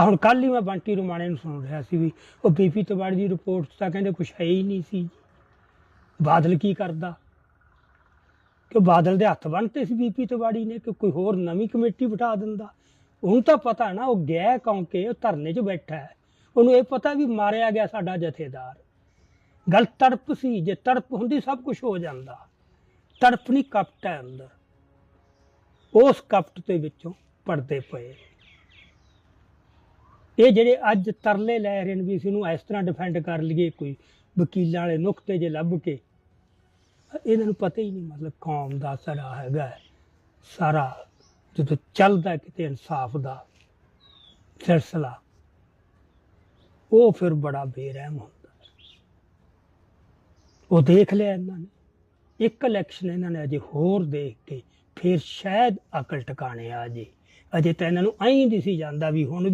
ਹੁਣ ਕੱਲ ਹੀ ਮੈਂ ਬੰਟੀ ਰੁਮਾਣੇ ਨੂੰ ਸੁਣ ਰਿਹਾ ਸੀ ਵੀ ਉਹ ਬੀਪੀ ਤਿਵਾੜੀ ਦੀ ਰਿਪੋਰਟ 'ਚ ਤਾਂ ਕਹਿੰਦੇ ਕੁਝ ਹੈ ਹੀ ਨਹੀਂ ਸੀ ਬਾਦਲ ਕੀ ਕਰਦਾ? ਕਿ ਬਾਦਲ ਦੇ ਹੱਥ ਬੰਨਤੇ ਸੀ ਬੀਪੀ ਤਿਵਾੜੀ ਨੇ ਕਿ ਕੋਈ ਹੋਰ ਨਵੀਂ ਕਮੇਟੀ ਬਿਠਾ ਦਿੰਦਾ? ਉਹਨੂੰ ਤਾਂ ਪਤਾ ਨਾ, ਉਹ ਗਿਆ ਕੌਂਕੇ, ਉਹ ਧਰਨੇ 'ਚ ਬੈਠਾ ਹੈ। ਉਹਨੂੰ ਇਹ ਪਤਾ ਵੀ ਮਾਰਿਆ ਗਿਆ ਸਾਡਾ ਜਥੇਦਾਰ। ਗੱਲ ਤੜਪ ਸੀ, ਜੇ ਤੜਪ ਹੁੰਦੀ ਸਭ ਕੁਝ ਹੋ ਜਾਂਦਾ। ਤੜਪ ਨਹੀਂ ਕਪਟ ਹੈ ਅੰਦਰ। ਉਸ ਕਪਟ ਦੇ ਵਿੱਚੋਂ ਪੜਦੇ ਪਏ। ਇਹ ਜਿਹੜੇ ਅੱਜ ਤਰਲੇ ਲੈ ਰਹੇ ਨੇ ਵੀ ਇਸ ਨੂੰ ਇਸ ਤਰ੍ਹਾਂ ਡਿਫੈਂਡ ਕਰ ਲਈਏ ਕੋਈ ਵਕੀਲਾਂ ਵਾਲੇ ਨੁਕਤੇ ਜੇ ਲੱਭ ਕੇ, ਇਹਨਾਂ ਨੂੰ ਪਤਾ ਹੀ ਨਹੀਂ ਮਤਲਬ ਕੌਮ ਦਾ ਸਾਰਾ ਹੈਗਾ ਸਾਰਾ ਜਦੋਂ ਚੱਲਦਾ ਕਿਤੇ ਇਨਸਾਫ ਦਾ ਸਿਲਸਿਲਾ, ਉਹ ਫਿਰ ਬੜਾ ਬੇਰਹਿਮ ਹੁੰਦਾ ਉਹ ਦੇਖ ਲਿਆ ਇਹਨਾਂ ਨੇ, ਇੱਕ ਇਲੈਕਸ਼ਨ ਇਹਨਾਂ ਨੇ ਅਜੇ ਹੋਰ ਦੇਖ ਕੇ ਫਿਰ ਸ਼ਾਇਦ ਅਕਲ ਟਿਕਾਣੇ ਆ ਜੇ। ਅਜੇ ਤਾਂ ਇਹਨਾਂ ਨੂੰ ਐਂ ਦਿਸੀ ਜਾਂਦਾ ਵੀ ਹੁਣ